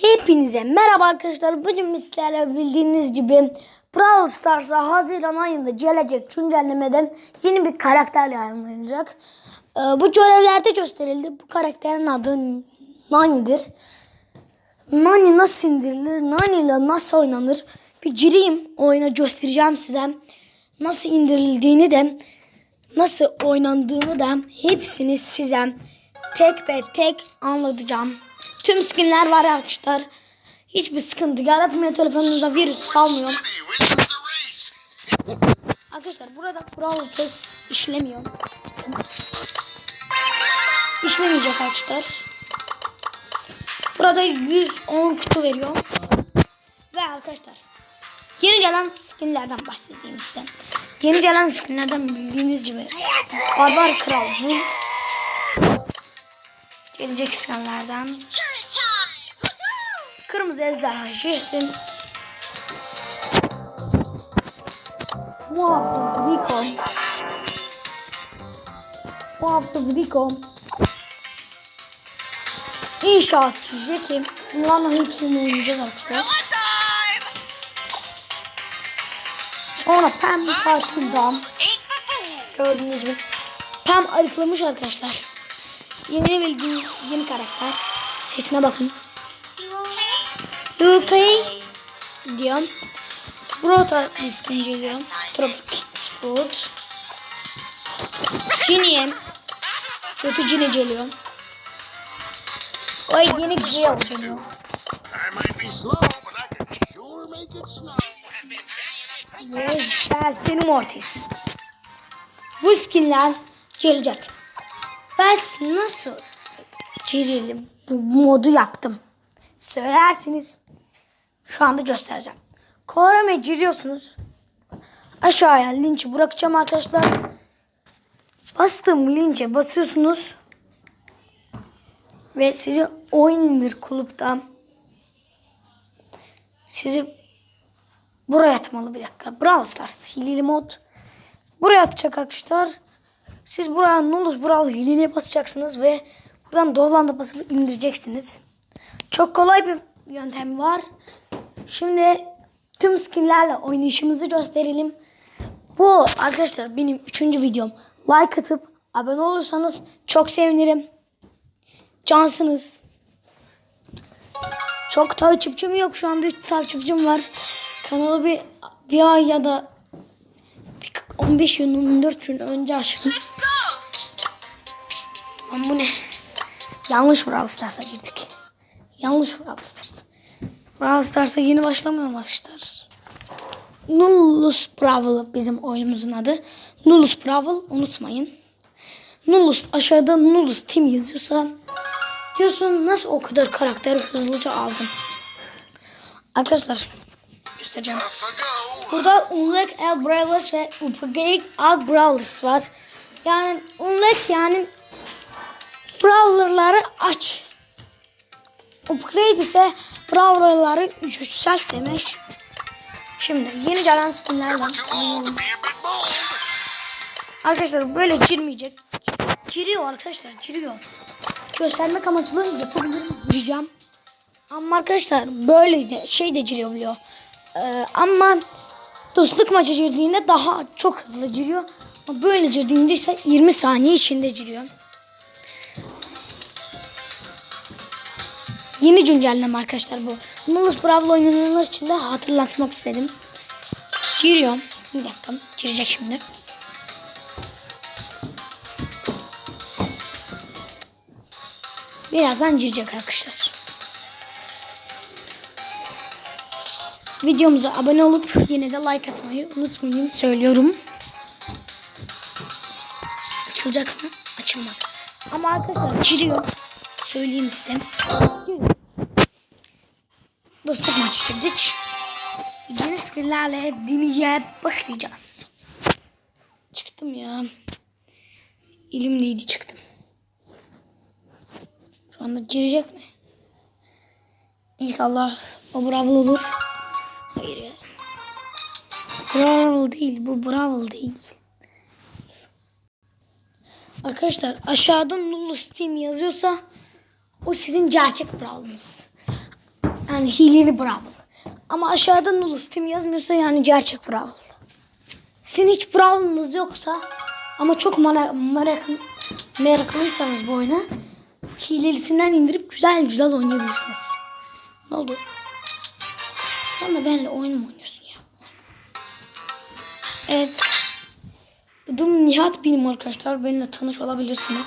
Hepinize merhaba arkadaşlar. Bugün sizlerle bildiğiniz gibi Brawl Stars'a Haziran ayında gelecek güncellemeden yeni bir karakter yayınlanacak. Ee, bu görevlerde gösterildi. Bu karakterin adı Nani'dir. Nani nasıl indirilir? Nani ile nasıl oynanır? Bir gireyim oyuna göstereceğim size. Nasıl indirildiğini de nasıl oynandığını da hepsini size tek ve tek anlatacağım. Tüm skinler var arkadaşlar. Hiçbir sıkıntı yaratmıyor. Telefonunuzda virüs salmıyor. Arkadaşlar burada kural test işlemiyor. İşlemeyecek arkadaşlar. Burada 110 kutu veriyor. Ve arkadaşlar yeni gelen skinlerden bahsedeyim size. Yeni gelen skinlerden bildiğiniz gibi Barbar Kral bu. Gelecek skinlerden. Kırmızı ejderha Jason. Muhabbet Rico. Muhabbet Rico. İnşaatçı Jackie. Bunların hepsini oynayacağız arkadaşlar. Sonra Pam karşımda. Gördüğünüz gibi. Pam arıklamış arkadaşlar. Yeni bildiğim yeni karakter. Sesine bakın. UK diyorum. Sprout'a ismini geliyorum. Tropic Sprout. Ginny'e. Kötü Ginny geliyor. Oy yeni Gale geliyor. Yes, Persin Mortis. Bu skinler gelecek. Ben nasıl girelim bu modu yaptım. Söylersiniz. Şu anda göstereceğim. Koreme giriyorsunuz. Aşağıya linki bırakacağım arkadaşlar. Bastığım linke basıyorsunuz. Ve sizi oyun indir kulüpten. Sizi buraya atmalı bir dakika. Brawl Stars hileli mod. Buraya atacak arkadaşlar. Siz buraya Nulus Brawl hileliye basacaksınız ve buradan Dolan'da basıp indireceksiniz. Çok kolay bir yöntem var. Şimdi tüm skinlerle oynayışımızı gösterelim. Bu arkadaşlar benim üçüncü videom. Like atıp abone olursanız çok sevinirim. Cansınız. Çok takipçim yok şu anda 3 takipçim var. Kanalı bir bir ay ya da bir 15 gün 14 gün önce açtım. Ama bu ne? Yanlış Brawl Stars'a girdik. Yanlış Brawl Stars. Brawl Stars'a yeni başlamıyorum arkadaşlar. Nullus Brawl bizim oyunumuzun adı. Nullus Brawl unutmayın. Nullus aşağıda Nullus Team yazıyorsa diyorsun nasıl o kadar karakteri hızlıca aldım. Arkadaşlar göstereceğim. Burada Unlock El Brawlers ve Upgrade Al Brawlers var. Yani Unlock yani Brawler'ları aç. Upgrade ise Brawler'ları yükselt demek. Şimdi yeni gelen skinlerden. Arkadaşlar böyle girmeyecek. Giriyor arkadaşlar giriyor. Göstermek amaçlı yapabilirim diyeceğim. Ama arkadaşlar böyle de şey de girebiliyor. Ee, ama dostluk maçı girdiğinde daha çok hızlı giriyor. Ama böyle girdiğinde ise 20 saniye içinde giriyor. Yeni güncelleme arkadaşlar bu. Nulus Brawl oynayanlar için de hatırlatmak istedim. Giriyorum. Bir dakika girecek şimdi. Birazdan girecek arkadaşlar. Videomuza abone olup yine de like atmayı unutmayın söylüyorum. Açılacak mı? Açılmadı. Ama arkadaşlar giriyor. Söyleyeyim size. Dostluk maçı girdik. Yeni skill'lerle deneyeceğe başlayacağız. Çıktım ya. Elimdeydi çıktım. Şu anda girecek mi? İnşallah o Brawl olur. Hayır ya. Brawl değil. Bu Brawl değil. Arkadaşlar aşağıda Nullu Steam yazıyorsa o sizin gerçek Brawl'ınız. Yani hileli Brawl. Ama aşağıda Nulu Steam yazmıyorsa yani gerçek Brawl. Sizin hiç Brawl'ınız yoksa ama çok merak, merak, meraklıysanız bu oyuna hilelisinden indirip güzel güzel oynayabilirsiniz. Ne oldu? Sen de benimle oyun mu oynuyorsun ya? Evet. Adım Nihat benim arkadaşlar. Benimle tanış olabilirsiniz.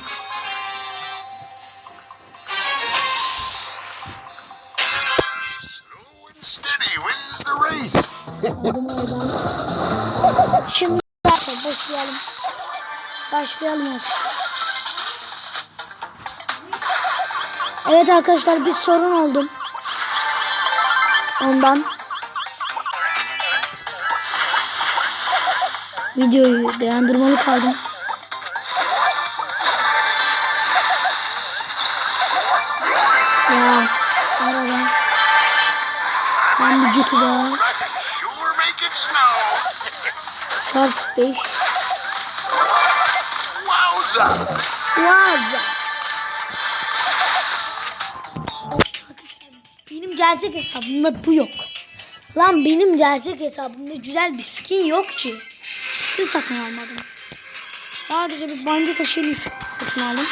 Şimdi başlayalım. Başlayalım. Evet arkadaşlar bir sorun oldu. Ondan videoyu beğendirmeli kaldım. Ya arada ben bir ciddi daha Charles 5 Wowza! Vazza. Benim gerçek hesabımda bu yok. Lan benim gerçek hesabımda güzel bir skin yok ki. Skin satın almadım. Sadece bir bandita şeyini satın aldım.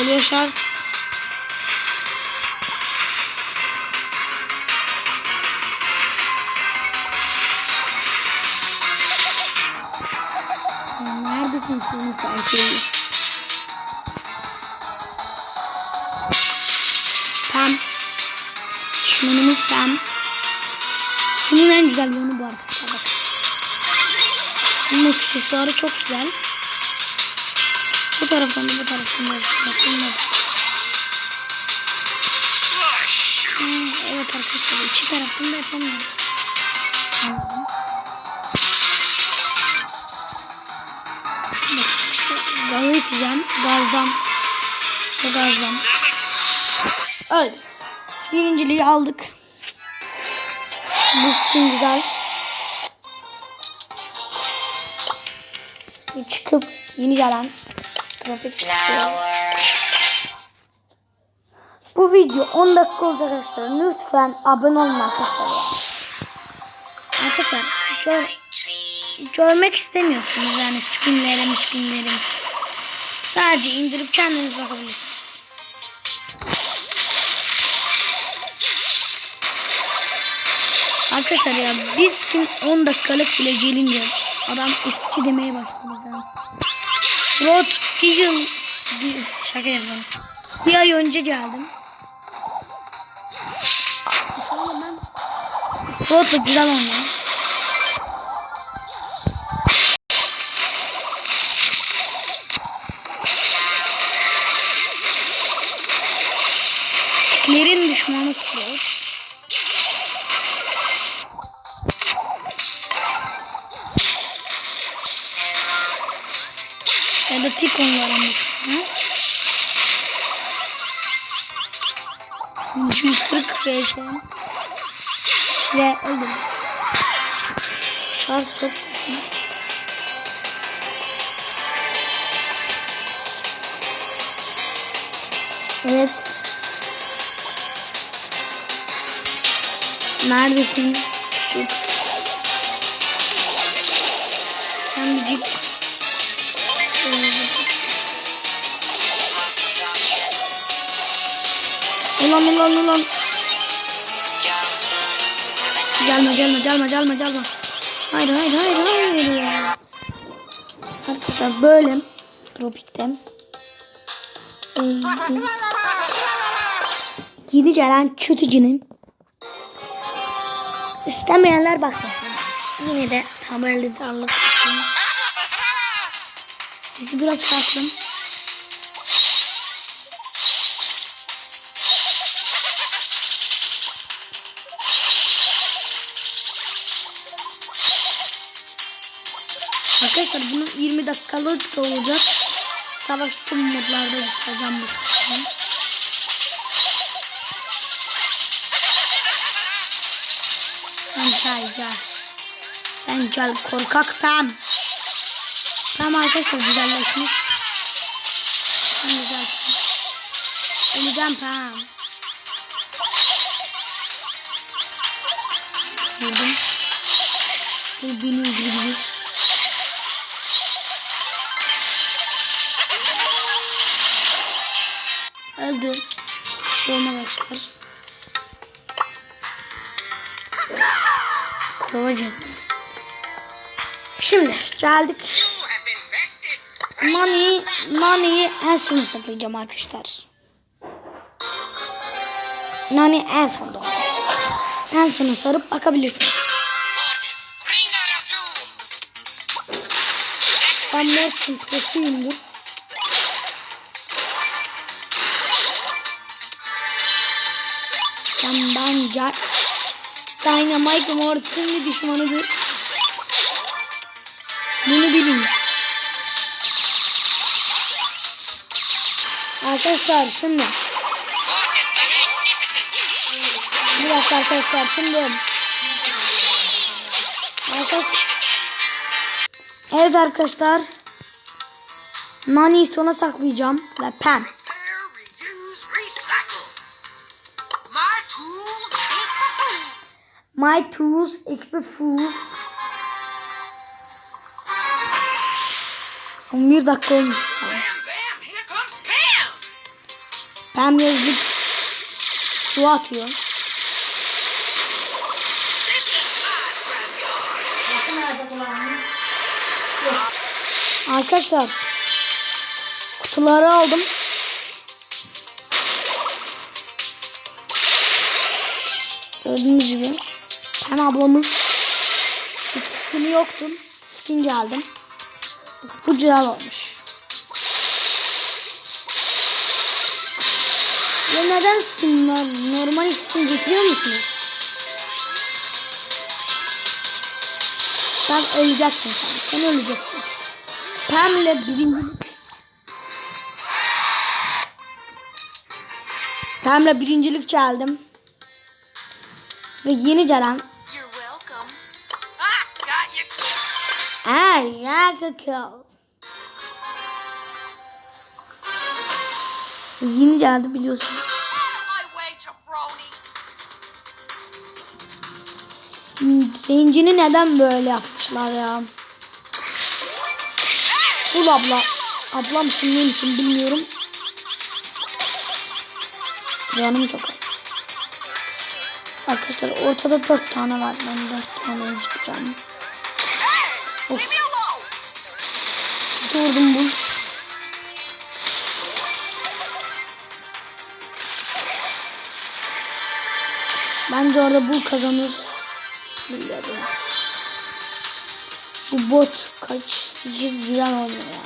Oluyor şarj. Aksesuarı çok güzel. Bu taraftan da bu taraftan da. Bak bunlar. Flush! Ha, evet arkadaşlar iki taraftan da yapamıyoruz. Anladım. Bak gazı iteceğim. Gazdan. Bu gazdan. Öyle. Birinciliği aldık. Bu skin güzel. Çıkıp yeni gelen trafik. Bu video 10 dakika olacak arkadaşlar. Lütfen abone olun arkadaşlar. Arkadaşlar gör, görmek istemiyorsunuz yani skinlerim skinlerim. Sadece indirip kendiniz bakabilirsiniz. Arkadaşlar ya bir skin 10 dakikalık bile gelince adam eski demeye başladı zaten. Rod bir, şaka yapıyorum. Bir ay önce geldim. Sonra ben Rod'la güzel oynuyorum. Tiklerin düşmanı Sprout. Ya da tik onların düşmanı. 240 vs. Ve öldüm. Şarj çok güzel. Evet. Neredesin? Küçük. Sen bir Ulan ulan ulan. Gelme gelme gelme gelme gelme. Hayır hayır hayır hayır. Arkadaşlar böyle tropikten ee, yeni gelen kötücünün istemeyenler bakmasın. Yine de haberlidarlık için. Sesi biraz farklı. Arkadaşlar bunun 20 dakikalık da olacak. Savaş tüm modlarda göstereceğim bu sıkıntıyı. Sen gel. Sen gel korkak Pam. Pam arkadaşlar güzelleşmiş. Sen güzel Pam. Öleceğim Pam. Vurdum. Beni öldürebilir. Öldü. Bir şey. Babacım. Şimdi geldik. Money, money'i en sona saklayacağım arkadaşlar. Nani en sonda. En sona sarıp bakabilirsiniz. Ben Mortson prosuyumdur. Ben bence Dynamite Mortis'in bir düşmanıdır. Bunu bilin. Arkadaşlar şimdi bir dakika arkadaşlar şimdi Arkadaşlar Evet arkadaşlar Nani'yi sona saklayacağım ve Pam My Tools Equipe Fools 11 dakika olmuş. Pam. Yazdık su atıyor. Arkadaşlar kutuları aldım. Gördüğünüz gibi Pam ablamız hiç skin'i yoktu. Skin geldim. Bu güzel olmuş. Ya neden skin var? Normal skin getiriyor musunuz? Sen öleceksin sen. Sen öleceksin. Pam'le birincilik. Pam'le birincilik çaldım. Ve yeni gelen you. Er Yakako. Yeni geldi biliyorsun. Rencini neden böyle yapmışlar ya? Bul abla. Abla mısın ne misin bilmiyorum. Canım çok az. Arkadaşlar ortada dört tane var. Ben dört tane çıkacağım. Alone. Kötü bul. Bence orada bul kazanır. Bilmiyorum. Bu bot kaç sekiz güzel oynuyor ya.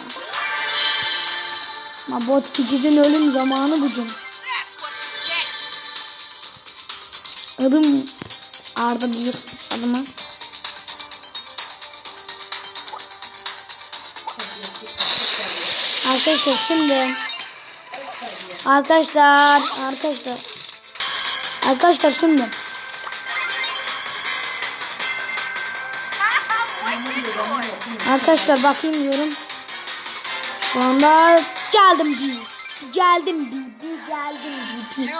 Ama bot Ficit'in ölüm zamanı bugün. Adım Arda biliyorsunuz adımı. Arkadaşlar şimdi Arkadaşlar Arkadaşlar Arkadaşlar şimdi. Arkadaşlar bakayım diyorum. Şu anda geldim bir. Geldim bir. bir geldim bir. bir.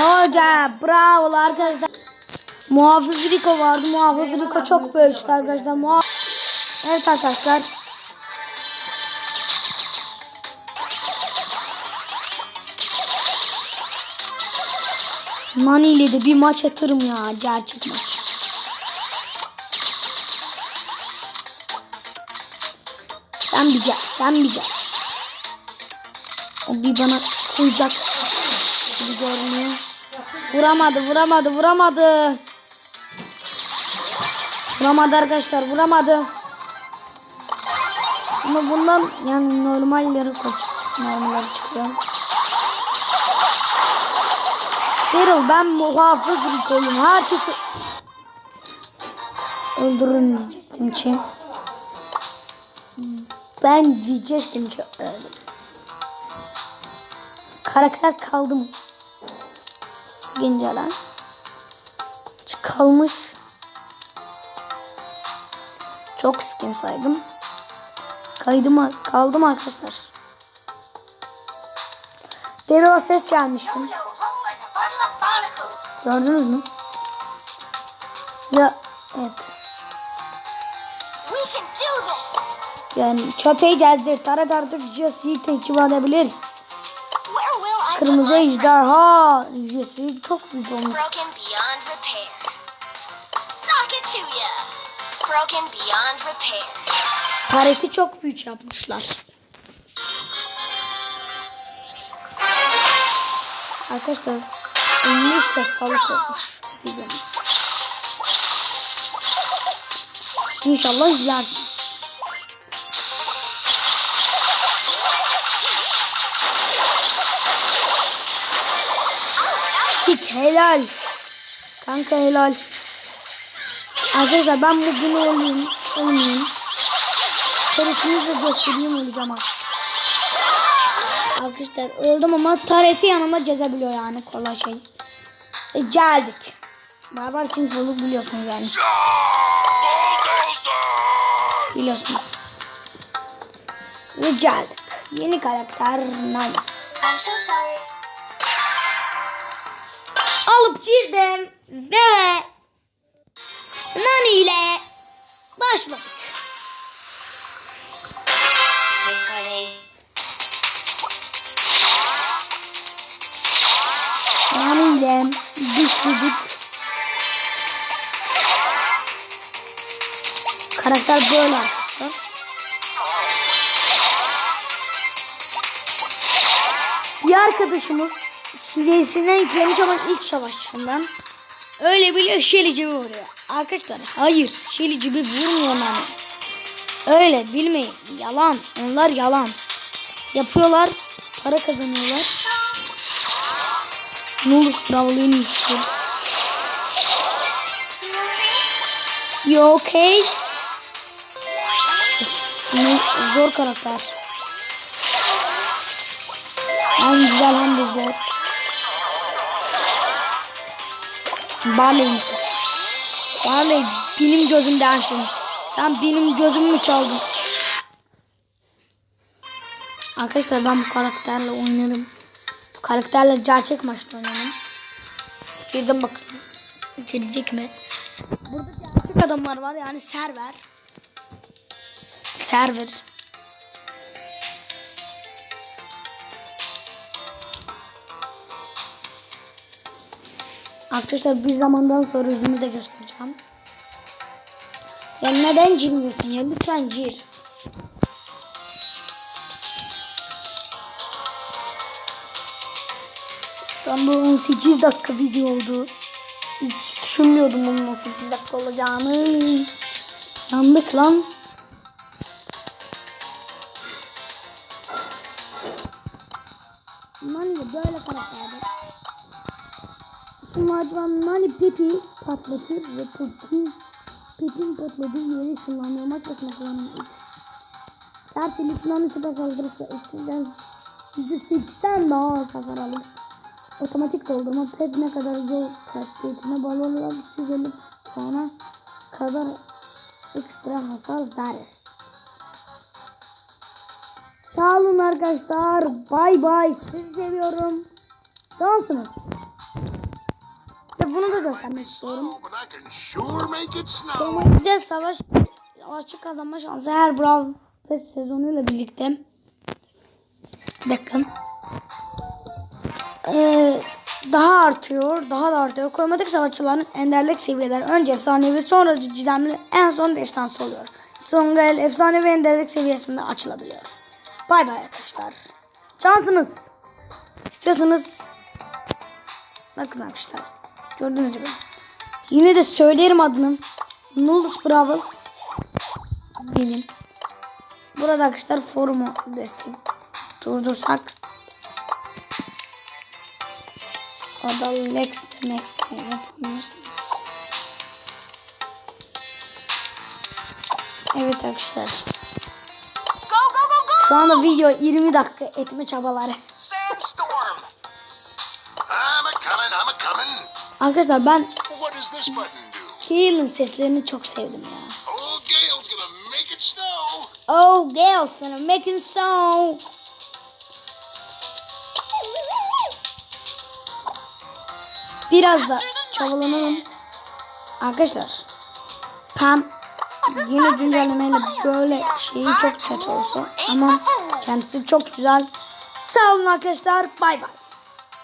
Hoca bravo arkadaşlar. Muhafız Rico vardı. Muhafız Rico çok böyleşti arkadaşlar. Muhaf evet arkadaşlar. Nani ile de bir maç atarım ya. Gerçek maç. Sen bir gel. Sen bir gel. O bir bana koyacak. Gibi görünüyor. Vuramadı, vuramadı, vuramadı. Vuramadı arkadaşlar, vuramadı. Ama bundan yani normalleri koç. Normalleri çıkıyor. Daryl ben muhafız Rico'yum. Herkesi öldürürüm diyecektim ki. Ben diyecektim ki öldüm. Karakter kaldı mı? Güncelen. Kalmış. Çok skin saydım. Kaydım kaldım arkadaşlar. Daryl ses gelmiştim. Gördünüz mü? Ya evet. Yani çöpe yiyeceğizdir. Tarat artık Jesse'yi tekip edebilir. Where will I Kırmızı ejderha. Jesse çok güçlü olmuş. Tareti çok büyük yapmışlar. Arkadaşlar 55 dakikalık olmuş videomuz. İnşallah izlersiniz. Kick helal. Kanka helal. Arkadaşlar ben bugün olayım. Oynayayım. Taretini de göstereyim olacağım ha. Arkadaşlar öldüm ama tareti yanıma cezebiliyor yani kolay şey. E, geldik. Barbar için çocuk biliyorsunuz yani. Biliyorsunuz. Ve geldik. Yeni karakter so sorry. Alıp girdim ve Nani ile başladık. Dışladık. Karakter böyle arkadaşlar. Bir arkadaşımız şilesinden yüklemiş ama ilk savaşçısından. Öyle biliyor şeli gibi vuruyor. Arkadaşlar hayır şeli gibi vurmuyor Nani. Öyle bilmeyin. Yalan. Onlar yalan. Yapıyorlar. Para kazanıyorlar. Nulus Brawl'ını istiyoruz. You okay? Ne zor karakter. Hem güzel hem de zor. Barley misin? Barley benim gözümdensin. Sen benim gözümü çaldın. Arkadaşlar ben bu karakterle oynarım. Karakterle gerçek maçta oynarım. Girdim bakalım. Girecek mi? Burada gerçek adamlar var yani server. Server. Arkadaşlar bir zamandan sonra yüzümü de göstereceğim. Ya neden girmiyorsun ya? Lütfen gir. Anda 18 dakika video oldu. Hiç düşünmüyordum bunun 18 dakika olacağını. Yandık lan. Nani böyle karakterdi. Şımartılan Nani Pepi patlatır ve Pepin, Pepin patladığı yere ışınlanıyor. Maç başına kullanılır. Sert elit Nani süper saldırırsa eskiden %80 daha hasar alır. Otomatik doldurma pet ne kadar yol kastiyetine bağlı olarak 150 puana kadar ekstra hasar verir. Sağ olun arkadaşlar. Bay bay. Sizi seviyorum. Cansınız. Ve bunu da göstermek istiyorum. Güzel savaş savaşçı kazanma şansı her Brawl Pass sezonuyla birlikte. Bir Ee, daha artıyor, daha da artıyor. Kromatik savaşçıların enderlik seviyeleri önce efsanevi sonra gizemli en son destansı oluyor. Sonra efsanevi enderlik seviyesinde açılabiliyor. Bay bay arkadaşlar. Şansınız. İstiyorsanız bakın arkadaşlar. Gördüğünüz gibi. Yine de söylerim adını. Nullus Bravo. Benim. Burada arkadaşlar forumu destek durdursak. O da Lex Max. Evet arkadaşlar. Go, go, go, go! Şu anda video 20 dakika etme çabaları. Sandstorm! I'm a coming, I'm a coming. Arkadaşlar ben? Gale'ın seslerini çok sevdim ya. Oh, Gale's gonna make it snow. Oh, Gale's gonna make it snow. Biraz da çabalanalım. Arkadaşlar Pam yeni güncellemeyle böyle şeyi çok kötü olsa ama kendisi çok güzel. Sağ olun arkadaşlar. Bay bay.